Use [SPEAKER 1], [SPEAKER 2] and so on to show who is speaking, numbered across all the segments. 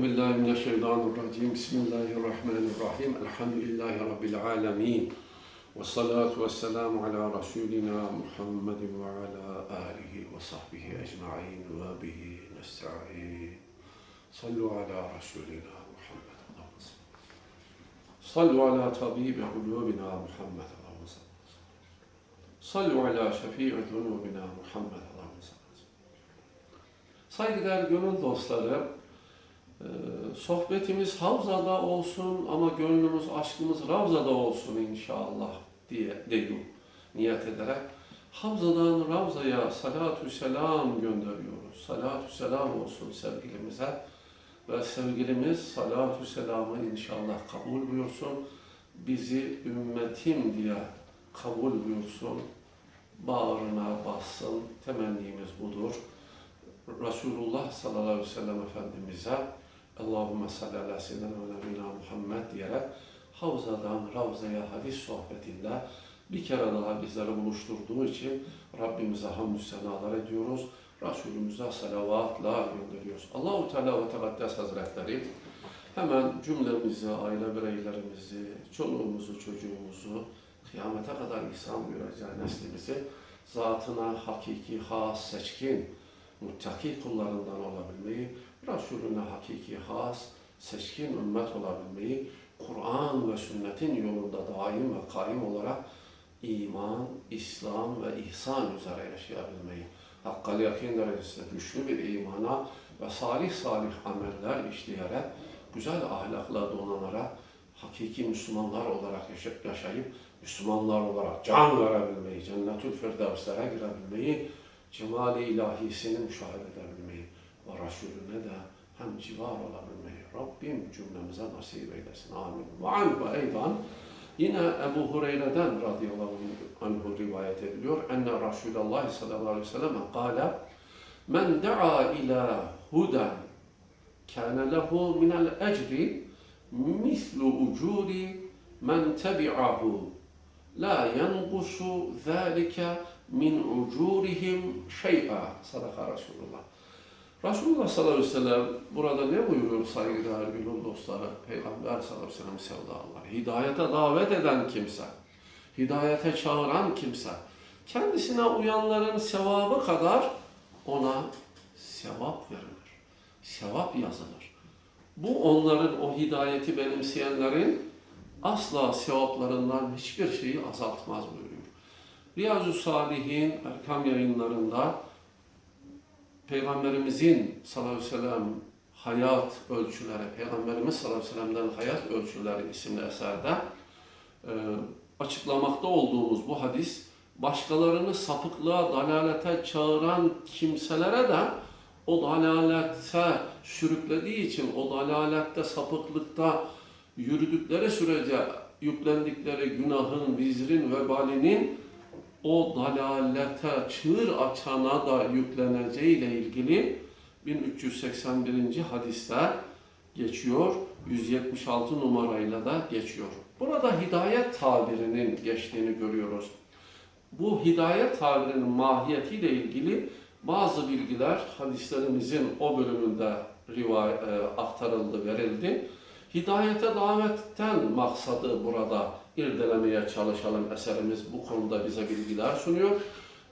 [SPEAKER 1] Euzu billahi mineşşeytanirracim. Bismillahirrahmanirrahim. Elhamdülillahi rabbil alamin. Ve salatu vesselamu ala rasulina Muhammedin ve ala alihi ve sahbihi ecmaîn ve bihi nesta'in. Sallu ala rasulina Muhammed. Allahümme salli. Sallu ala tabibi kulubina Muhammed. Allahümme salli. Sallu ala şefii zunubina Muhammed. Allahümme salli. Saygıdeğer gönül dostları, ee, sohbetimiz Havza'da olsun ama gönlümüz, aşkımız Ravza'da olsun inşallah diye dedim niyet ederek. Havza'dan Ravza'ya salatü selam gönderiyoruz. Salatü selam olsun sevgilimize ve sevgilimiz salatü selamı inşallah kabul buyursun. Bizi ümmetim diye kabul buyursun. Bağrına bassın. Temennimiz budur. Resulullah sallallahu aleyhi ve sellem Efendimiz'e Allahümme salli ala seyyidina ve nebina Muhammed diyerek Havza'dan Ravza'ya hadis sohbetinde bir kere daha bizleri buluşturduğu için Rabbimize hamdü senalar ediyoruz. Resulümüze salavatla gönderiyoruz. Allahu Teala ve Tekaddes Hazretleri hemen cümlemizi, aile bireylerimizi, çoluğumuzu, çocuğumuzu, kıyamete kadar ihsan buyuracağı neslimizi zatına hakiki, has, seçkin, muttaki kullarından olabilmeyi, Resulüne hakiki has, seçkin ümmet olabilmeyi, Kur'an ve sünnetin yolunda daim ve kaim olarak iman, İslam ve ihsan üzere yaşayabilmeyi, hakkal yakin derecesinde güçlü bir imana ve salih salih ameller işleyerek, güzel ahlakla donanarak, hakiki Müslümanlar olarak yaşayıp, Müslümanlar olarak can verebilmeyi, cennetül firdevslere girebilmeyi, cemali ilahisini müşahede edebilmeyi ve Resulüne de hem civar olabilmeyi Rabbim cümlemize nasip eylesin. Amin. Ve anhu eydan yine Ebu Hureyre'den radıyallahu anhu rivayet ediliyor. Enne Resulullah sallallahu aleyhi ve sellem kâle Men da'a ila huden kâne lehu minel ecri mislu ucuri men tebi'ahu la yengusu zâlike min ucurihim şey'a. Sadaka Resulullah. Resulullah sallallahu aleyhi ve sellem burada ne buyuruyor saygıdeğer gönül dostları? Peygamber sallallahu aleyhi ve sellem sevdalılar. Hidayete davet eden kimse, hidayete çağıran kimse, kendisine uyanların sevabı kadar ona sevap verilir. Sevap yazılır. Bu onların o hidayeti benimseyenlerin asla sevaplarından hiçbir şeyi azaltmaz buyuruyor. Riyazu Salihin Erkam yayınlarında Peygamberimizin sallallahu aleyhi ve sellem hayat ölçüleri, Peygamberimiz sallallahu aleyhi ve sellem'den hayat ölçüleri isimli eserde e, açıklamakta olduğumuz bu hadis başkalarını sapıklığa, dalalete çağıran kimselere de o dalalete sürüklediği için o dalalette, sapıklıkta yürüdükleri sürece yüklendikleri günahın, vizrin, vebalinin o dalalete çığır açana da yükleneceğiyle ilgili 1381. hadiste geçiyor. 176 numarayla da geçiyor. Burada hidayet tabirinin geçtiğini görüyoruz. Bu hidayet tabirinin mahiyetiyle ilgili bazı bilgiler hadislerimizin o bölümünde rivayet, aktarıldı, verildi. Hidayete davetten maksadı burada irdelemeye çalışalım. Eserimiz bu konuda bize bilgiler sunuyor.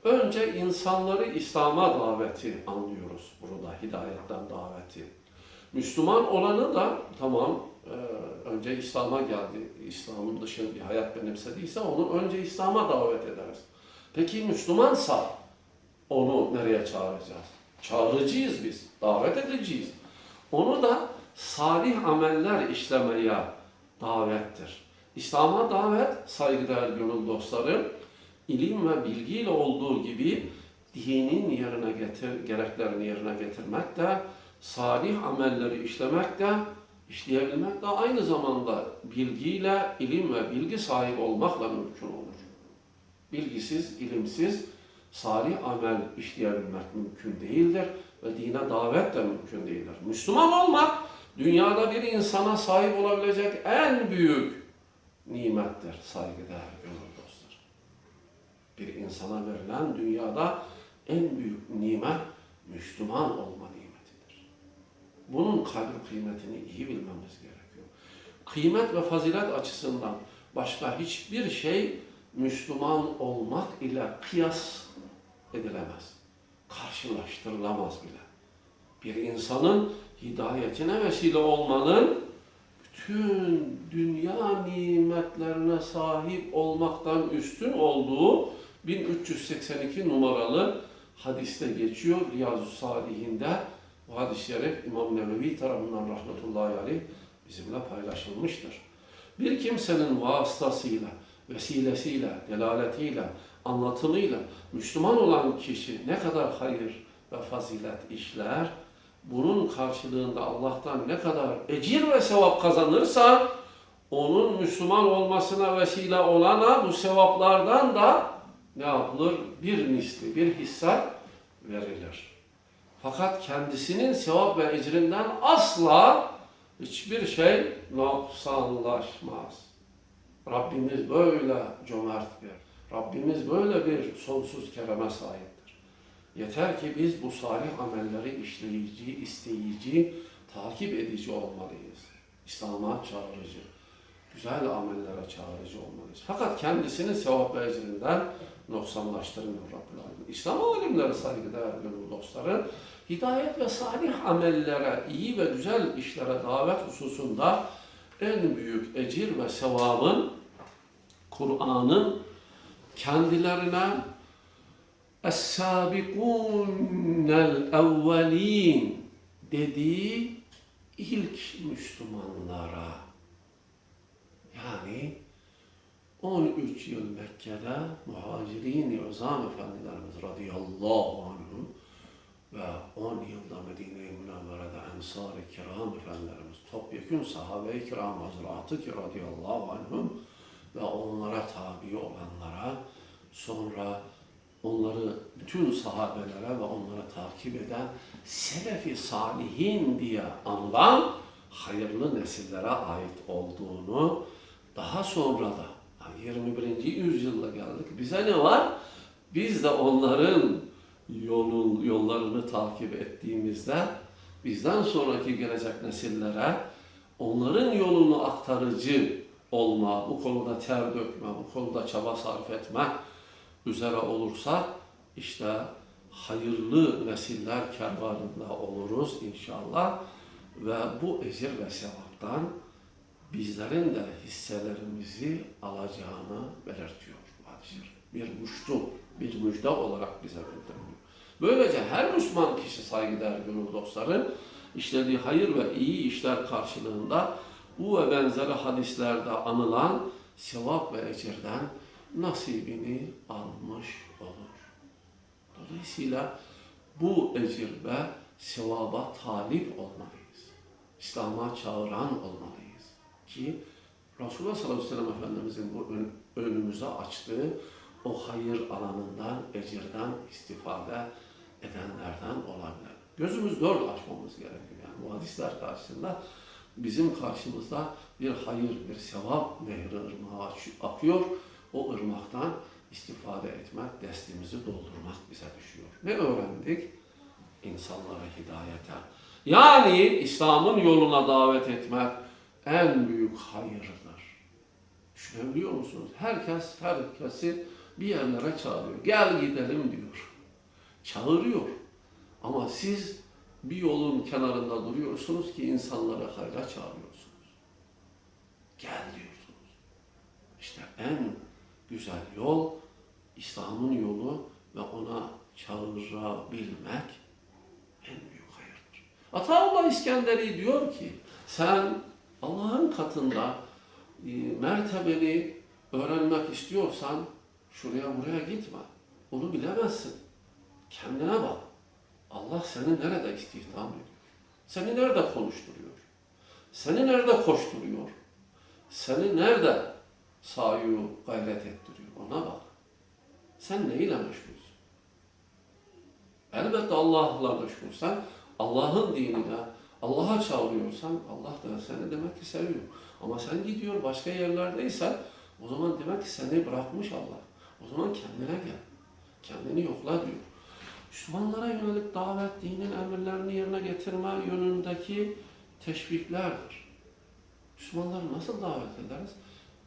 [SPEAKER 1] Önce insanları İslam'a daveti anlıyoruz burada, hidayetten daveti. Müslüman olanı da tamam, e, önce İslam'a geldi, İslam'ın dışında bir hayat benimsediyse onu önce İslam'a davet ederiz. Peki Müslümansa onu nereye çağıracağız? Çağırıcıyız biz, davet edeceğiz. Onu da salih ameller işlemeye davettir. İslam'a davet, saygıdeğer gönül dostları, ilim ve bilgiyle olduğu gibi dinin yerine getir, gereklerini yerine getirmek de, salih amelleri işlemek de, işleyebilmek de aynı zamanda bilgiyle, ilim ve bilgi sahibi olmakla mümkün olur. Bilgisiz, ilimsiz, salih amel işleyebilmek mümkün değildir ve dine davet de mümkün değildir. Müslüman olmak, dünyada bir insana sahip olabilecek en büyük nimettir saygıdeğer gönül dostlar. Bir insana verilen dünyada en büyük nimet Müslüman olma nimetidir. Bunun kadri kıymetini iyi bilmemiz gerekiyor. Kıymet ve fazilet açısından başka hiçbir şey Müslüman olmak ile kıyas edilemez. Karşılaştırılamaz bile. Bir insanın hidayetine vesile olmanın bütün dünya nimetlerine sahip olmaktan üstün olduğu 1382 numaralı hadiste geçiyor Riyazu Salihinde. Bu hadis-i şerif İmam Nevevi tarafından rahmetullahi aleyh bizimle paylaşılmıştır. Bir kimsenin vasıtasıyla, vesilesiyle, delaletiyle, anlatımıyla Müslüman olan kişi ne kadar hayır ve fazilet işler, bunun karşılığında Allah'tan ne kadar ecir ve sevap kazanırsa onun Müslüman olmasına vesile olana bu sevaplardan da ne yapılır? Bir misli, bir hisse verilir. Fakat kendisinin sevap ve ecrinden asla hiçbir şey noksanlaşmaz. Rabbimiz böyle cömert bir, Rabbimiz böyle bir sonsuz kereme sahiptir. Yeter ki biz bu salih amelleri işleyici, isteyici, takip edici olmalıyız. İslam'a çağırıcı, güzel amellere çağırıcı olmalıyız. Fakat kendisinin sevap ve noksanlaştırmıyor Rabbül Alemin. İslam alimleri saygıdeğer gönül dostları, hidayet ve salih amellere, iyi ve güzel işlere davet hususunda en büyük ecir ve sevabın Kur'an'ın kendilerine Es-sabikunel evvelin dediği ilk Müslümanlara. Yani 13 yıl Mekke'de muhacirin-i uzam efendilerimiz radıyallahu anhum ve 10 yılda Medine-i Münevvere'de Ensar-ı Kiram efendilerimiz topyekun sahabe-i kiram hazretı ki radıyallahu anhum ve onlara tabi olanlara sonra onları bütün sahabelere ve onları takip eden selefi salihin diye anılan hayırlı nesillere ait olduğunu daha sonra da yani 21. yüzyılda geldik. Bize ne var? Biz de onların yolun, yollarını takip ettiğimizde bizden sonraki gelecek nesillere onların yolunu aktarıcı olma, bu konuda ter dökme, bu konuda çaba sarf etme üzere olursak işte hayırlı nesiller kervanında oluruz inşallah ve bu ecir ve sevaptan bizlerin de hisselerimizi alacağını belirtiyor şerif. Bir müştu, bir müjde olarak bize bildiriliyor. Böylece her Müslüman kişi saygıdeğer gönül dostları işlediği hayır ve iyi işler karşılığında bu ve benzeri hadislerde anılan sevap ve ecirden nasibini almış olur. Dolayısıyla bu ecir sevaba talip olmalıyız. İslam'a çağıran olmalıyız. Ki Resulullah sallallahu aleyhi ve sellem Efendimizin bu ön- önümüze açtığı o hayır alanından, ecirden istifade edenlerden olabilir. Gözümüz dört açmamız gerekiyor. Yani bu hadisler karşısında bizim karşımızda bir hayır, bir sevap nehri akıyor. O ırmaktan istifade etmek, destimizi doldurmak bize düşüyor. Ne öğrendik? İnsanlara hidayete. Yani İslam'ın yoluna davet etmek en büyük hayırdır. Düşünebiliyor musunuz? Herkes herkesi bir yerlere çağırıyor. Gel gidelim diyor. Çağırıyor. Ama siz bir yolun kenarında duruyorsunuz ki insanları hayra çağırıyorsunuz. Gel diyorsunuz. İşte en güzel yol İslam'ın yolu ve ona çağırabilmek en büyük hayırdır. Ataullah İskenderi diyor ki sen Allah'ın katında e, mertebeni öğrenmek istiyorsan şuraya buraya gitme. Onu bilemezsin. Kendine bak. Allah seni nerede istihdam ediyor? Seni nerede konuşturuyor? Seni nerede koşturuyor? Seni nerede sayu gayret ettiriyor? Ona bak. Sen neyle meşgulsün? Elbette Allah'la meşgulsen, Allah'ın dinine, Allah'a çağırıyorsan Allah da seni demek ki seviyor. Ama sen gidiyor başka yerlerdeysen o zaman demek ki seni bırakmış Allah. O zaman kendine gel. Kendini yokla diyor. Müslümanlara yönelik davet, dinin emirlerini yerine getirme yönündeki teşviklerdir. Müslümanları nasıl davet ederiz?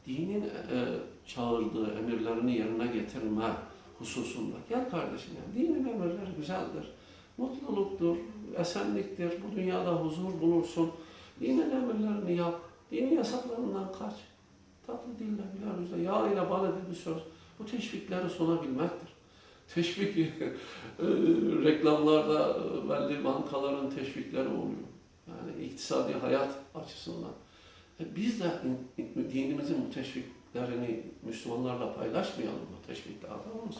[SPEAKER 1] Dinin e, çağırdığı emirlerini yerine getirme hususunda. Gel kardeşim ya, dinin emirleri güzeldir. Mutluluktur, esenliktir, bu dünyada huzur bulursun. Dinin emirlerini yap, dinin yasaklarından kaç. Tatlı dille, güler yüzle, yağ ile bal bir söz. Bu teşvikleri sunabilmektir. Teşvik, e, reklamlarda e, belli bankaların teşvikleri oluyor. Yani iktisadi hayat açısından. E biz de in- in- dinimizin bu teşviklerini Müslümanlarla paylaşmayalım mı? Teşvikler tamam mı?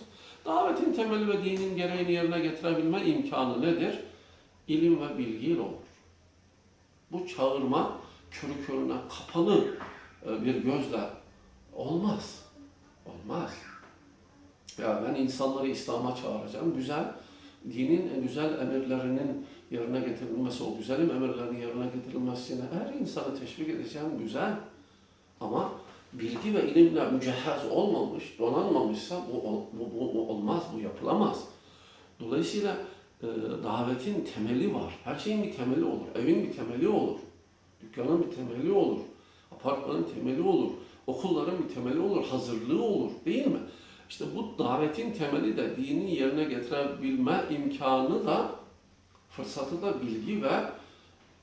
[SPEAKER 1] Davetin temeli ve dinin gereğini yerine getirebilme imkanı nedir? İlim ve bilgiyle olur. Bu çağırma körü körüne kapalı e, bir gözle olmaz. Olmaz. Ya ben insanları İslam'a çağıracağım. Güzel, dinin güzel emirlerinin yerine getirilmesi, o güzel emirlerin yerine getirilmesine her insanı teşvik edeceğim. Güzel. Ama bilgi ve ilimle mücehhez olmamış, donanmamışsa bu, bu, bu, bu olmaz, bu yapılamaz. Dolayısıyla e, davetin temeli var. Her şeyin bir temeli olur. Evin bir temeli olur. Dükkanın bir temeli olur. Apartmanın temeli olur. Okulların bir temeli olur. Hazırlığı olur. Değil mi? İşte bu davetin temeli de dini yerine getirebilme imkanı da fırsatı da bilgi ve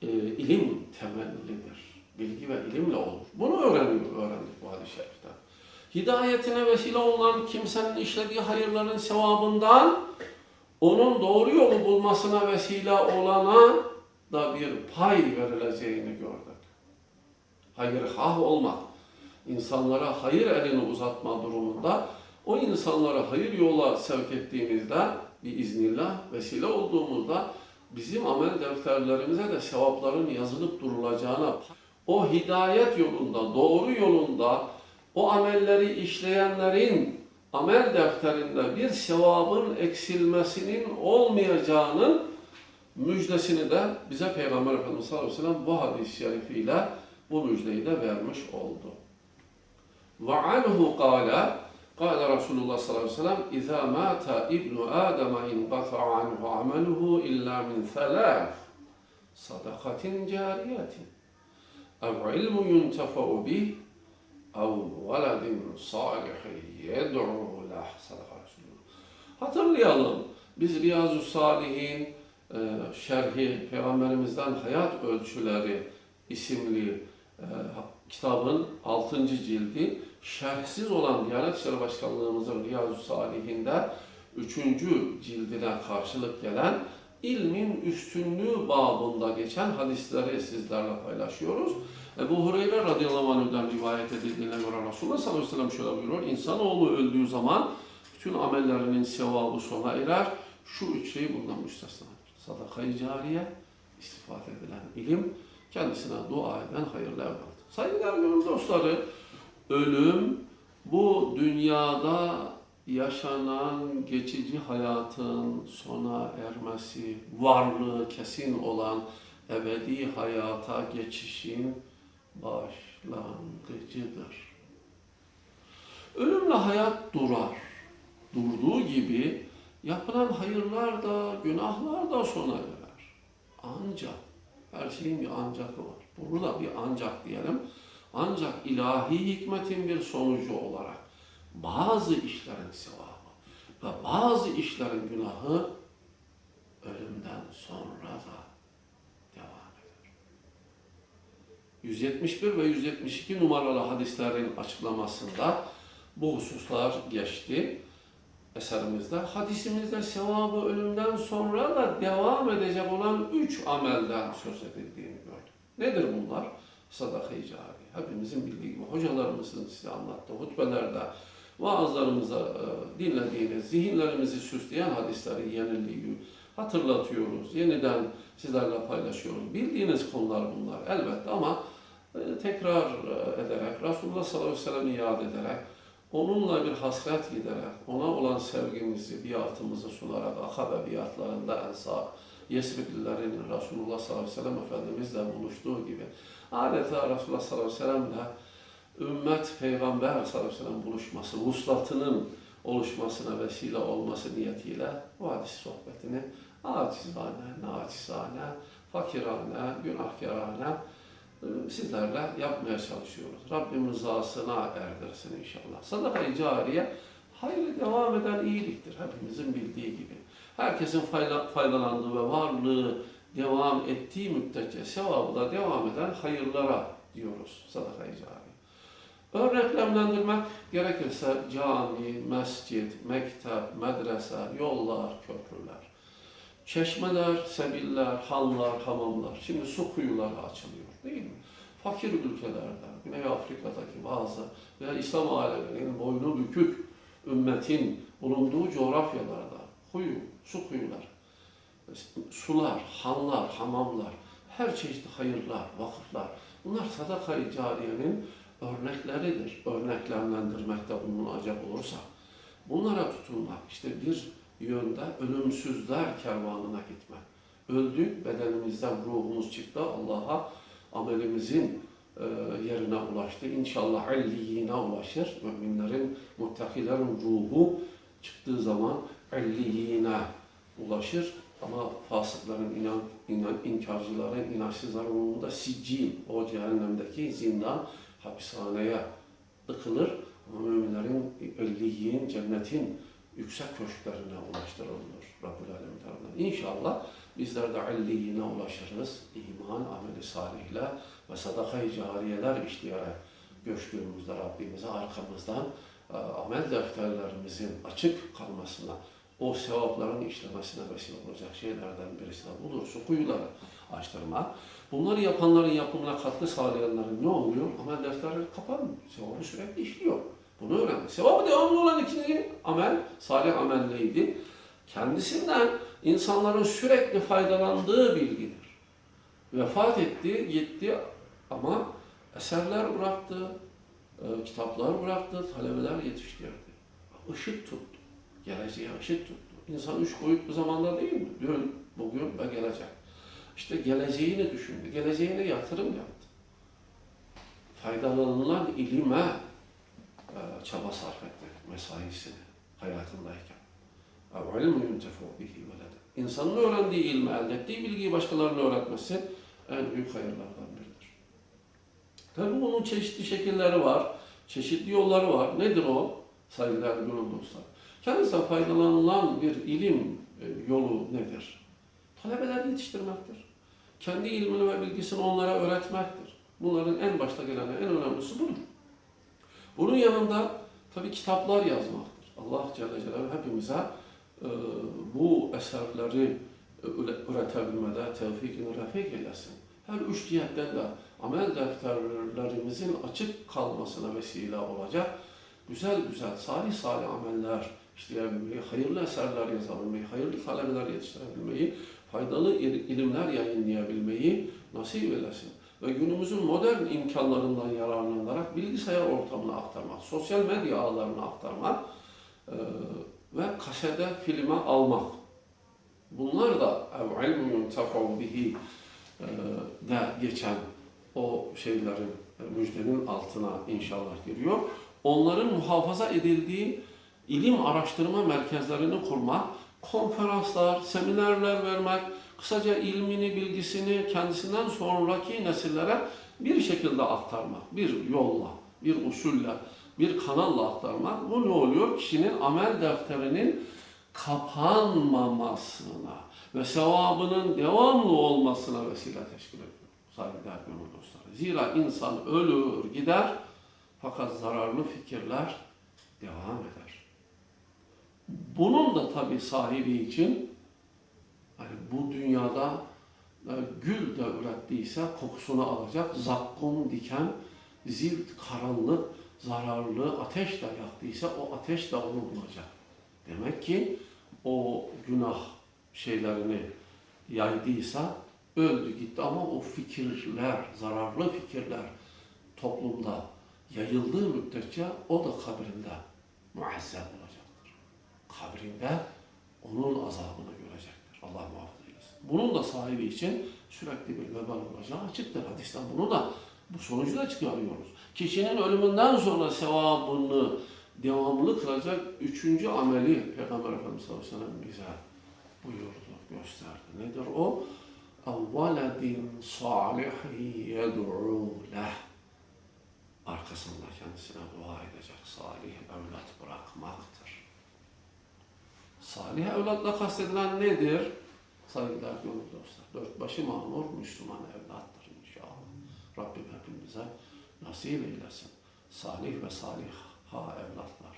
[SPEAKER 1] e, ilim temellidir. Bilgi ve ilimle olur. Bunu öğreniyor, öğrendik bu hadis-i şeriften. Hidayetine vesile olan kimsenin işlediği hayırların sevabından onun doğru yolu bulmasına vesile olana da bir pay verileceğini gördük. Hayır hah olmak, insanlara hayır elini uzatma durumunda o insanları hayır yola sevk ettiğimizde biiznillah vesile olduğumuzda bizim amel defterlerimize de sevapların yazılıp durulacağına o hidayet yolunda, doğru yolunda o amelleri işleyenlerin amel defterinde bir sevabın eksilmesinin olmayacağının müjdesini de bize Peygamber Efendimiz sallallahu aleyhi ve sellem bu hadis-i şerifiyle bu müjdeyi de vermiş oldu. Ve anhu Kâle Resulullah sallallahu aleyhi ve sellem İzâ mâta ibnu âdeme inqata'a anhu ameluhu illâ min thalâf sadakatin cariyetin ev ilmu yuntefa'u bih ev veledin salihin yed'u lah sadaka Resulullah. Hatırlayalım biz Riyazu Salihin e, şerhi Peygamberimizden Hayat Ölçüleri isimli e, kitabın 6. cildi şerhsiz olan Diyanet İşleri Başkanlığımızın Riyazu Salihinde 3. cildine karşılık gelen ilmin üstünlüğü babında geçen hadisleri sizlerle paylaşıyoruz. Ebu Hureyre radıyallahu anh'dan rivayet edildiğine göre Resulullah sallallahu aleyhi ve sellem şöyle buyuruyor. İnsanoğlu öldüğü zaman bütün amellerinin sevabı sona erer. Şu üç şey bundan müstesnadır. Sadaka-i cariye, istifade edilen ilim, kendisine dua eden hayırlı evlat. Gönül dostları, ölüm bu dünyada yaşanan geçici hayatın sona ermesi, varlığı kesin olan ebedi hayata geçişin başlangıcıdır. Ölümle hayat durar. Durduğu gibi yapılan hayırlar da, günahlar da sona erer. Ancak, her şeyin bir ancakı var. Bunu da bir ancak diyelim. Ancak ilahi hikmetin bir sonucu olarak bazı işlerin sevabı ve bazı işlerin günahı ölümden sonra da devam eder. 171 ve 172 numaralı hadislerin açıklamasında bu hususlar geçti eserimizde. Hadisimizde sevabı ölümden sonra da devam edecek olan üç amelden söz edildiğini gördük. Nedir bunlar? Sadaka-i. Hepimizin bildiği gibi hocalarımızın size anlattığı hutbelerde, vaazlarımıza e, dinlediğiniz, zihinlerimizi süsleyen hadisleri, yeniliği hatırlatıyoruz. Yeniden sizlerle paylaşıyoruz. Bildiğiniz konular bunlar elbette ama e, tekrar e, ederek, Resulullah sallallahu aleyhi ve sellem'i yad ederek, onunla bir hasret giderek, ona olan sevgimizi, biatımızı sunarak, akabe biatlarında Ensar, Yesriblilerin Resulullah sallallahu aleyhi ve sellem Efendimizle buluştuğu gibi adeta Resulullah sallallahu aleyhi ve sellemle ümmet Peygamber sallallahu aleyhi ve sellem buluşması, vuslatının oluşmasına vesile olması niyetiyle bu hadis sohbetini acizane, naçizane, fakirane, günahkarane sizlerle yapmaya çalışıyoruz. Rabbim rızasına erdirsin inşallah. Sadaka-i cariye hayırlı devam eden iyiliktir hepimizin bildiği gibi. Herkesin fayda, faydalandığı ve varlığı devam ettiği müddetçe sevabı da devam eden hayırlara diyoruz sadaka-i cariye. Örneklemlendirmek gerekirse cami, mescit, mektep, medrese, yollar, köprüler, çeşmeler, sebiller, hanlar, hamamlar. Şimdi su kuyuları açılıyor değil mi? Fakir ülkelerde, Güney Afrika'daki bazı veya İslam aleminin boynu bükük ümmetin bulunduğu coğrafyalarda kuyu, su kuyular, sular, hanlar, hamamlar, her çeşit hayırlar, vakıflar. Bunlar sadaka-i cariyenin örnekleridir. Örneklendirmekte bulunacak olursa. Bunlara tutunmak, işte bir yönde ölümsüzler kervanına gitmek. Öldük, bedenimizden ruhumuz çıktı, Allah'a amelimizin e, yerine ulaştı. İnşallah illiyine ulaşır. Müminlerin, muttakilerin ruhu çıktığı zaman illiyine ulaşır. Ama fasıkların, inan, inan, inkarcıların, inançsızların ruhunda siccin, o cehennemdeki zindan, hapishaneye tıkılır. Ama müminlerin illiyin, cennetin yüksek köşklerine ulaştırılır Rabbül Alem tarafından. İnşallah bizler de illiyine ulaşırız. İman, ameli salihle ve sadaka-i cariyeler işleyerek göçtüğümüzde Rabbimize arkamızdan e, amel defterlerimizin açık kalmasına, o sevapların işlemesine vesile olacak şeylerden birisi de budur. Su kuyuları açtırma. Bunları yapanların yapımına katkı sağlayanların ne oluyor? Amel defterleri kapanmıyor. Sevabı sürekli işliyor. Bunu öğrendi. Sevabı devamlı olan ikinci amel, salih amel neydi? Kendisinden insanların sürekli faydalandığı bilgidir. Vefat etti, gitti ama eserler bıraktı, e, kitaplar bıraktı, talebeler yetiştirdi. Işık tuttu. Geleceğe ışık tuttu. İnsan üç boyutlu zamanda değil mi? Dün, bugün ve gelecek. İşte geleceğini düşündü. Geleceğine yatırım yaptı. Faydalanılan ilime e, çaba sarf etmek mesaisini hayatındayken. اَوْعِلْمُ يُنْتَفُوا بِهِ وَلَدًا İnsanın öğrendiği ilmi, elde ettiği bilgiyi başkalarına öğretmesi en büyük hayırlardan biridir. Tabi bunun çeşitli şekilleri var, çeşitli yolları var. Nedir o? Saygıdeğer gönül dostlar. Kendisinden faydalanılan bir ilim e, yolu nedir? Talebeler yetiştirmektir. Kendi ilmini ve bilgisini onlara öğretmektir. Bunların en başta gelen en önemlisi budur. Bunun yanında tabi kitaplar yazmaktır. Allah Celle Celaluhu hepimize e, bu eserleri e, üretebilmede tevfikini refik eylesin. Her üç cihetten de amel defterlerimizin açık kalmasına vesile olacak güzel güzel, salih salih ameller işleyebilmeyi, hayırlı eserler yazabilmeyi, hayırlı talebeler yetiştirebilmeyi, faydalı il- ilimler yayınlayabilmeyi nasip eylesin. Ve günümüzün modern imkanlarından yararlanarak bilgisayar ortamına aktarmak, sosyal medya ağlarına aktarmak e, ve kasede filme almak. Bunlar da ev ilmu yuntefa'u bihi e, de geçen o şeylerin, e, müjdenin altına inşallah giriyor onların muhafaza edildiği ilim araştırma merkezlerini kurmak, konferanslar, seminerler vermek, kısaca ilmini, bilgisini kendisinden sonraki nesillere bir şekilde aktarmak, bir yolla, bir usulle, bir kanalla aktarmak. Bu ne oluyor? Kişinin amel defterinin kapanmamasına ve sevabının devamlı olmasına vesile teşkil ediyor. Saygıdeğer gönül dostları. Zira insan ölür, gider, fakat zararlı fikirler devam eder. Bunun da tabi sahibi için hani bu dünyada e, gül de ürettiyse kokusunu alacak, zakkum diken, zilt karanlık, zararlı ateş de yaktıysa o ateş de onu bulacak. Demek ki o günah şeylerini yaydıysa öldü gitti ama o fikirler, zararlı fikirler toplumda yayıldığı müddetçe o da kabrinde muazzeb olacaktır Kabrinde onun azabını görecektir. Allah muhafaza eylesin. Bunun da sahibi için sürekli bir vebal olacağı açıktır. Hadisten bunu da bu sonucu da çıkarıyoruz. Kişinin ölümünden sonra sevabını devamlı kılacak üçüncü ameli Peygamber Efendimiz sallallahu aleyhi ve sellem bize buyurdu, gösterdi. Nedir o? اَوَّلَدٍ صَالِحٍ يَدْعُوا لَهُ Arkasında kendisine dua edecek salih evlat bırakmaktır. Salih evlatla kastedilen nedir? Saygılar gönül dostlar. Dört başı mamur Müslüman evlattır inşallah. Rabbim hepimize nasip eylesin. Salih ve saliha evlatlar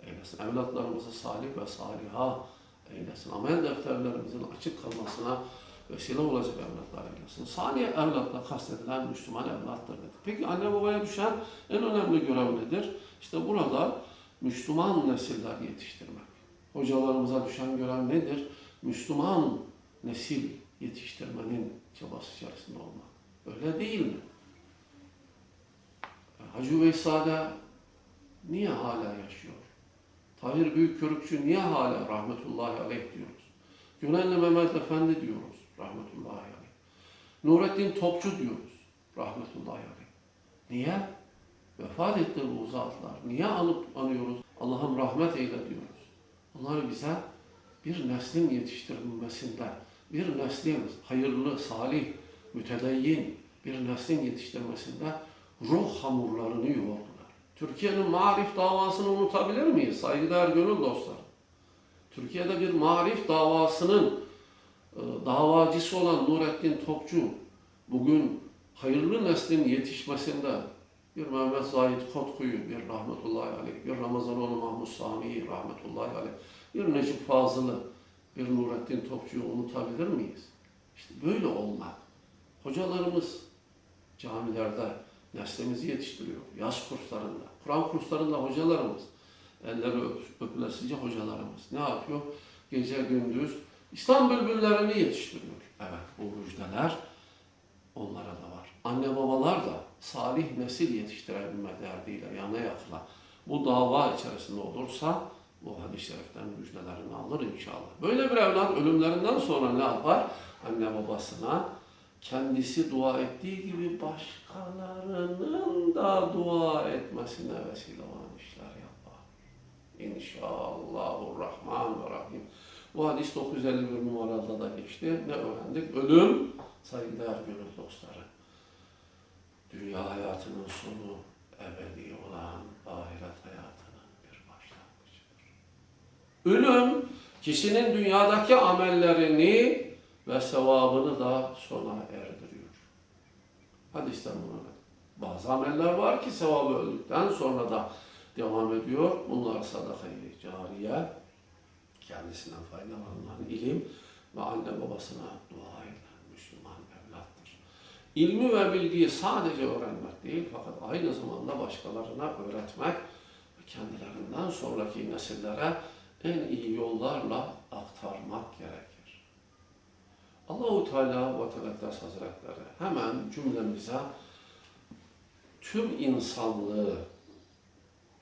[SPEAKER 1] eylesin. Evlatlarımızı salih ve saliha eylesin. Amel defterlerimizin açık kalmasına vesile olacak evlatlar eylesin. Salih evlatla kastedilen Müslüman evlattır dedi. Peki anne babaya düşen en önemli görev nedir? İşte burada Müslüman nesiller yetiştirmek. Hocalarımıza düşen görev nedir? Müslüman nesil yetiştirmenin çabası içerisinde olmak. Öyle değil mi? Hacı Veysade niye hala yaşıyor? Tahir Büyükkörükçü niye hala rahmetullahi aleyh diyoruz? Gönenli Mehmet Efendi diyoruz rahmetullahi aleyh. Nurettin Topçu diyoruz rahmetullahi aleyh. Niye? Vefat etti bu zatlar. Niye anıp anıyoruz? Allah'ım rahmet eyle diyoruz. Onlar bize bir neslin yetiştirilmesinde, bir neslin hayırlı, salih, mütedeyyin bir neslin yetiştirmesinde ruh hamurlarını yoğurdular. Türkiye'nin marif davasını unutabilir miyiz? Saygıdeğer gönül dostlar. Türkiye'de bir marif davasının e, davacısı olan Nurettin Topçu bugün hayırlı neslin yetişmesinde bir Mehmet Zahid Kotku'yu, bir rahmetullahi aleyh, bir Ramazanoğlu Mahmud Sami'yi rahmetullahi aleyh, bir Necip Fazıl'ı, bir Nurettin Topçu'yu unutabilir miyiz? İşte böyle olmak. Hocalarımız camilerde neslimizi yetiştiriyor. Yaz kurslarında, Kur'an kurslarında hocalarımız, elleri öp, öpülesice hocalarımız ne yapıyor? Gece gündüz İslam bülbüllerini yetiştiriyor. Evet bu müjdeler onlara da var. Anne babalar da salih nesil yetiştirebilme derdiyle yana yakla bu dava içerisinde olursa bu hadis-i şeriften müjdelerini alır inşallah. Böyle bir evlat ölümlerinden sonra ne yapar? Anne babasına kendisi dua ettiği gibi başkalarının da dua etmesine vesile olan işler yapar. İnşallahurrahmanirrahim. Bu hadis 951 numarada da geçti. Ne öğrendik? Ölüm, saygıdeğer gönül dostları. Dünya hayatının sonu ebedi olan ahiret hayatının bir başlangıcıdır. Ölüm, kişinin dünyadaki amellerini ve sevabını da sona erdiriyor. Hadisten bunu bazı ameller var ki sevabı öldükten sonra da devam ediyor. Bunlar sadakayı cariye, kendisinden faydalanan ilim ve anne babasına dua evlattır. İlmi ve bilgiyi sadece öğrenmek değil fakat aynı zamanda başkalarına öğretmek ve kendilerinden sonraki nesillere en iyi yollarla aktarmak gerekir. Allahu Teala ve Tekaddes Hazretleri hemen cümlemize tüm insanlığı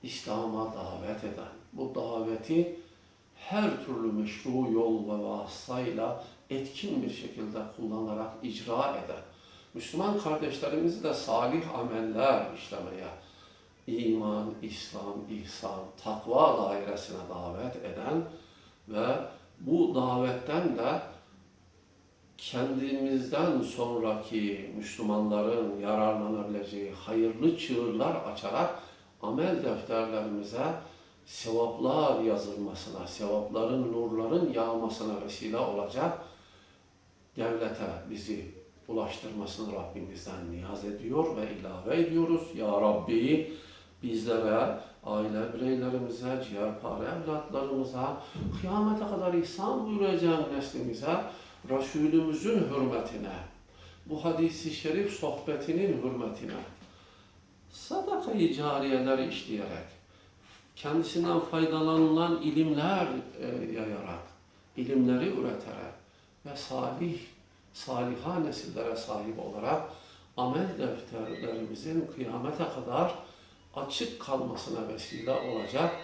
[SPEAKER 1] İslam'a davet eden, bu daveti her türlü meşru yol ve vasıtayla etkin bir şekilde kullanarak icra eden, Müslüman kardeşlerimizi de salih ameller işlemeye, iman, İslam, ihsan, takva dairesine davet eden ve bu davetten de kendimizden sonraki Müslümanların yararlanabileceği hayırlı çığırlar açarak amel defterlerimize sevaplar yazılmasına, sevapların, nurların yağmasına vesile olacak devlete bizi ulaştırmasını Rabbimizden niyaz ediyor ve ilave ediyoruz. Ya Rabbi bizlere, aile bireylerimize, ciğerpare evlatlarımıza, kıyamete kadar ihsan buyuracağın neslimize, Resulümüzün hürmetine, bu hadisi şerif sohbetinin hürmetine, sadakayı cariyeler işleyerek, kendisinden faydalanılan ilimler e, yayarak, ilimleri üreterek ve salih, saliha nesillere sahip olarak amel defterlerimizin kıyamete kadar açık kalmasına vesile olacak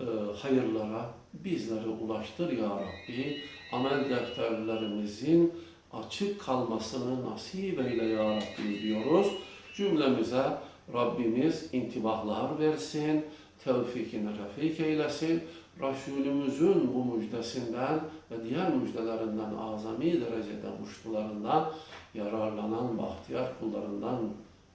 [SPEAKER 1] e, hayırlara bizleri ulaştır ya Rabbi. Amel defterlerimizin açık kalmasını nasip eyle ya Rabbi diyoruz. Cümlemize Rabbimiz intibahlar versin, tevfikini refik eylesin. Resulümüzün bu müjdesinden ve diğer müjdelerinden azami derecede muştularından yararlanan bahtiyar kullarından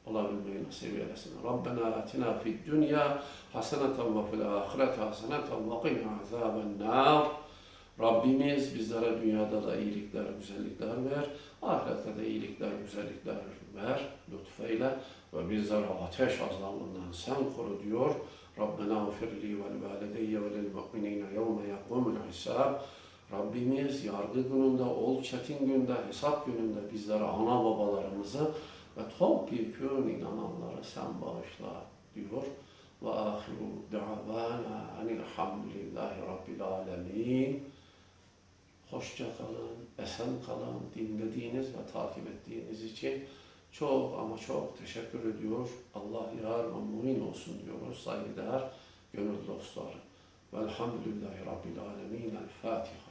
[SPEAKER 1] olabilmeyi nasip eylesin. Rabbena atina fid dünya haseneten ve fil ahireti haseneten ve qina azaben nar. Rabbimiz bizlere dünyada da iyilikler, güzellikler ver. Ahirette de iyilikler, güzellikler ver, lütfeyle ve bizleri ateş azabından sen koru diyor. Rabbena ufirli vel valideyye ve lil mu'minine yevme yakumul hisab. Rabbimiz yargı gününde, ol çetin günde, hesap gününde bizlere ana babalarımızı ve topyekun inananları sen bağışla diyor. Ve ahiru da'vana enilhamdülillahi rabbil alemin. Hoşça kalın, esen kalın, dinlediğiniz ve takip ettiğiniz için çok ama çok teşekkür ediyor. Allah yar ve mumin olsun diyoruz saygıdeğer gönül dostları. Velhamdülillahi Rabbil Alemin. El Fatiha.